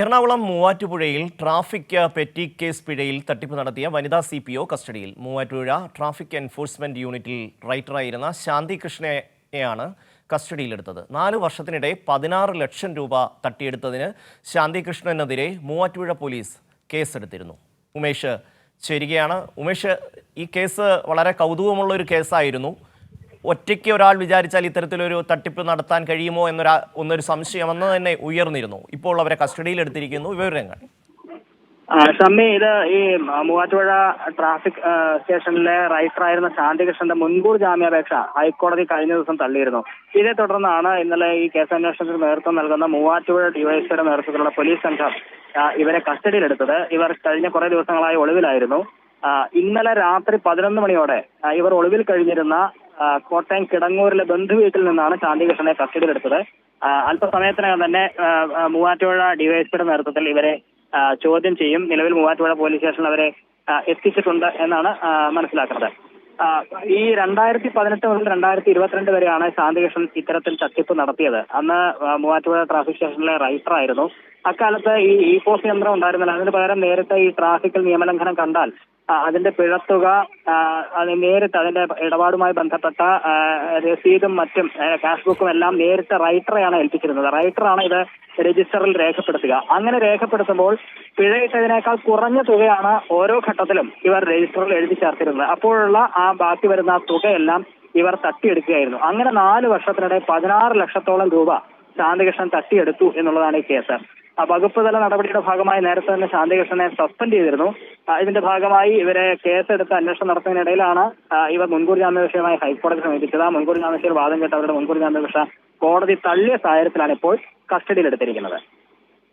എറണാകുളം മൂവാറ്റുപുഴയിൽ traffic petty case പിഴയിൽ തട്ടിപ്പ് നടത്തിയ വനിതാ സി പി ഒ കസ്റ്റഡിയിൽ. മൂവാറ്റുപുഴ ട്രാഫിക് എൻഫോഴ്സ്മെന്റ് യൂണിറ്റിൽ റൈറ്ററായിരുന്ന ശാന്തി കൃഷ്ണയെയാണ് കസ്റ്റഡിയിലെടുത്തത്. നാല് വർഷത്തിനിടെ പതിനാറ് ലക്ഷം രൂപ തട്ടിയെടുത്തതിന് ശാന്തി കൃഷ്ണനെതിരെ മൂവാറ്റുപുഴ പോലീസ് കേസെടുത്തിരുന്നു. ഉമേഷ് ചേരുകയാണ്. ഉമേഷ് ഈ കേസ് വളരെ കൗതുകമുള്ള ഒരു കേസായിരുന്നു. ഒറ്റയ്ക്ക് ഒരാൾ വിചാരിച്ചാൽ ഇത്തരത്തിലൊരു തട്ടിപ്പ് നടത്താൻ കഴിയുമോ എന്നൊരു ഒന്നൊരു സംശയം അന്ന് തന്നെ ഉയർന്നിരുന്നു. ഇപ്പോൾ അവരെ കസ്റ്റഡിയിൽ എടുത്തിരിക്കുന്നു. വിവരങ്ങൾ. ഷമ്മി ഇത് ഈ മൂവാറ്റുപുഴ ട്രാഫിക് സ്റ്റേഷനിലെ റൈറ്ററായിരുന്ന ശാന്തികൃഷ്ണന്റെ മുൻകൂർ ജാമ്യാപേക്ഷ ഹൈക്കോടതി കഴിഞ്ഞ ദിവസം തള്ളിയിരുന്നു. ഇതേ തുടർന്നാണ് ഇന്നലെ ഈ കേസ് കേസന്വേഷണത്തിന് നേതൃത്വം നൽകുന്ന മൂവാറ്റുപുഴ ഡിവൈഎസ്പിയുടെ നേതൃത്വത്തിലുള്ള പോലീസ് സംഘം ഇവരെ കസ്റ്റഡിയിലെടുത്തത് ഇവർ കഴിഞ്ഞ കുറെ ദിവസങ്ങളായി ഒളിവിലായിരുന്നു. ഇന്നലെ രാത്രി പതിനൊന്ന് മണിയോടെ ഇവർ ഒളിവിൽ കഴിഞ്ഞിരുന്ന കോട്ടയം കിടങ്ങൂരിലെ ബന്ധുവീട്ടിൽ നിന്നാണ് ശാന്തികൃഷ്ണനെ കസ്റ്റഡിയിലെടുത്തത് അല്പസമയത്തിനകം തന്നെ മൂവാറ്റുപുഴ ഡിവൈഎസ്പിയുടെ നേതൃത്വത്തിൽ ഇവരെ ചോദ്യം ചെയ്യും. നിലവിൽ മൂവാറ്റുപുഴ പോലീസ് സ്റ്റേഷനിൽ അവരെ എത്തിച്ചിട്ടുണ്ട് എന്നാണ് മനസ്സിലാക്കുന്നത്. ഈ രണ്ടായിരത്തി പതിനെട്ട് മുതൽ രണ്ടായിരത്തി ഇരുപത്തിരണ്ട് വരെയാണ് ശാന്തികൃഷ്ണൻ ഇത്തരത്തിൽ തട്ടിപ്പ് നടത്തിയത്. അന്ന് മൂവാറ്റുപുഴ ട്രാഫിക് സ്റ്റേഷനിലെ റൈറ്റർ ആയിരുന്നു. അക്കാലത്ത് ഈ ഇ പോസ്റ്റ് യന്ത്രം ഉണ്ടായിരുന്നില്ല. അതിന് പകരം നേരിട്ട് ഈ ട്രാഫിക്കിൽ നിയമലംഘനം കണ്ടാൽ അതിന്റെ പിഴത്തുക അത് നേരിട്ട് അതിന്റെ ഇടപാടുമായി ബന്ധപ്പെട്ട രസീതും മറ്റും ക്യാഷ് ബുക്കും എല്ലാം നേരിട്ട് റൈറ്ററെയാണ് ഏൽപ്പിച്ചിരുന്നത്. റൈറ്ററാണ് ഇത് രജിസ്റ്ററിൽ രേഖപ്പെടുത്തുക. അങ്ങനെ രേഖപ്പെടുത്തുമ്പോൾ പിഴയിട്ടതിനേക്കാൾ കുറഞ്ഞ തുകയാണ് ഓരോ ഘട്ടത്തിലും ഇവർ രജിസ്റ്ററിൽ എഴുതി ചേർത്തിരുന്നത്. അപ്പോഴുള്ള ആ ബാക്കി വരുന്ന തുകയെല്ലാം ഇവർ തട്ടിയെടുക്കുകയായിരുന്നു. അങ്ങനെ നാല് വർഷത്തിനിടെ പതിനാറ് ലക്ഷത്തോളം രൂപ ശാന്തികൃഷ്ണൻ തട്ടിയെടുത്തു എന്നുള്ളതാണ് ഈ കേസ്. വകുപ്പ് തല നടപടിയുടെ ഭാഗമായി നേരത്തെ തന്നെ ശാന്തികൃഷ്ണനെ സസ്പെൻഡ് ചെയ്തിരുന്നു. ഇതിന്റെ ഭാഗമായി ഇവരെ കേസെടുത്ത് അന്വേഷണം നടത്തുന്നതിനിടയിലാണ് ഇവർ മുൻകൂർ ജാമ്യാപേക്ഷയുമായി ഹൈക്കോടതി സമീപിച്ചത്. മുൻകൂർ ജാമ്യാപേക്ഷയിൽ വാദം കേട്ട് അവരുടെ മുൻകൂർ ജാമ്യാപേക്ഷ കോടതി തള്ളിയ സാഹചര്യത്തിലാണ് ഇപ്പോൾ കസ്റ്റഡിയിലെടുത്തിരിക്കുന്നത്.